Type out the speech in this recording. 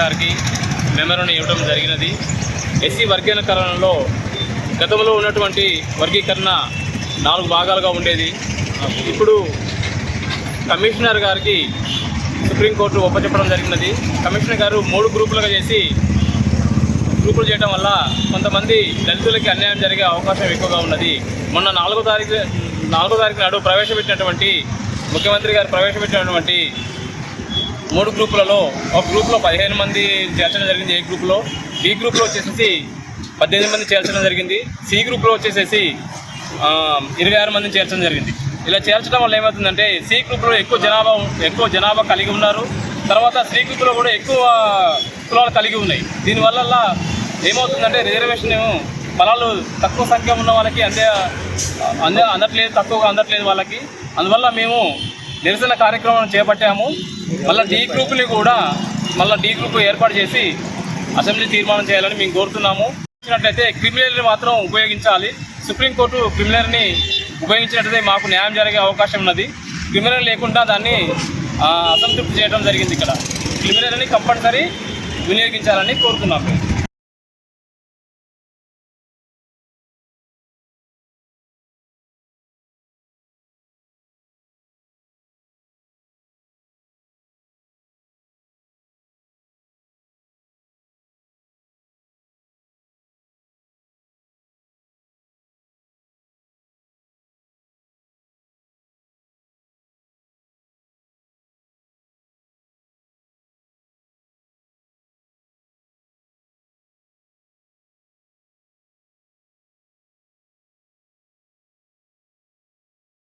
గారికి మెమోరం ఇవ్వడం జరిగినది. ఎస్సీ వర్గీకరణలో గతంలో ఉన్నటువంటి వర్గీకరణ నాలుగు భాగాలుగా ఉండేది. ఇప్పుడు కమిషనర్ గారికి సుప్రీంకోర్టు ఒప్పచెప్పడం జరిగినది. కమిషనర్ గారు మూడు గ్రూపులుగా చేసి గ్రూపులు చేయడం వల్ల కొంతమంది దళితులకి అన్యాయం జరిగే అవకాశం ఎక్కువగా ఉన్నది. మొన్న నాలుగో తారీఖు నాలుగో తారీఖు నాడు ప్రవేశపెట్టినటువంటి ముఖ్యమంత్రి గారు ప్రవేశపెట్టినటువంటి మూడు గ్రూపులలో ఒక గ్రూప్లో పదిహేను మంది చేర్చడం జరిగింది ఏ గ్రూప్లో? బి గ్రూప్లో వచ్చేసేసి పద్దెనిమిది మంది చేర్చడం జరిగింది. సి గ్రూప్లో వచ్చేసేసి ఇరవై ఆరు మందిని చేర్చడం జరిగింది. ఇలా చేర్చడం వల్ల ఏమవుతుందంటే సి గ్రూప్లో ఎక్కువ జనాభా ఎక్కువ జనాభా కలిగి ఉన్నారు. తర్వాత సి గ్రూప్లో కూడా ఎక్కువ కులాలు కలిగి ఉన్నాయి. దీనివల్ల ఏమవుతుందంటే రిజర్వేషన్ ఫలాలు తక్కువ సంఖ్య ఉన్న వాళ్ళకి అందే అందే అందట్లేదు తక్కువగా అందట్లేదు వాళ్ళకి. అందువల్ల మేము నిరసన కార్యక్రమం చేపట్టాము. మళ్ళీ డి గ్రూప్ని కూడా మళ్ళీ డి గ్రూప్ ఏర్పాటు చేసి అసెంబ్లీ తీర్మానం చేయాలని మేము కోరుతున్నాము. ఇచ్చినట్లయితే క్రిమినల్ని మాత్రం ఉపయోగించాలి. సుప్రీంకోర్టు క్రిమినల్ని ఉపయోగించినట్లయితే మాకు న్యాయం జరిగే అవకాశం ఉన్నది. క్రిమినల్ లేకుండా దాన్ని అసంతృప్తి చేయడం జరిగింది ఇక్కడ. క్రిమినల్ని కంపల్సరీ వినియోగించాలని కోరుతున్నాము.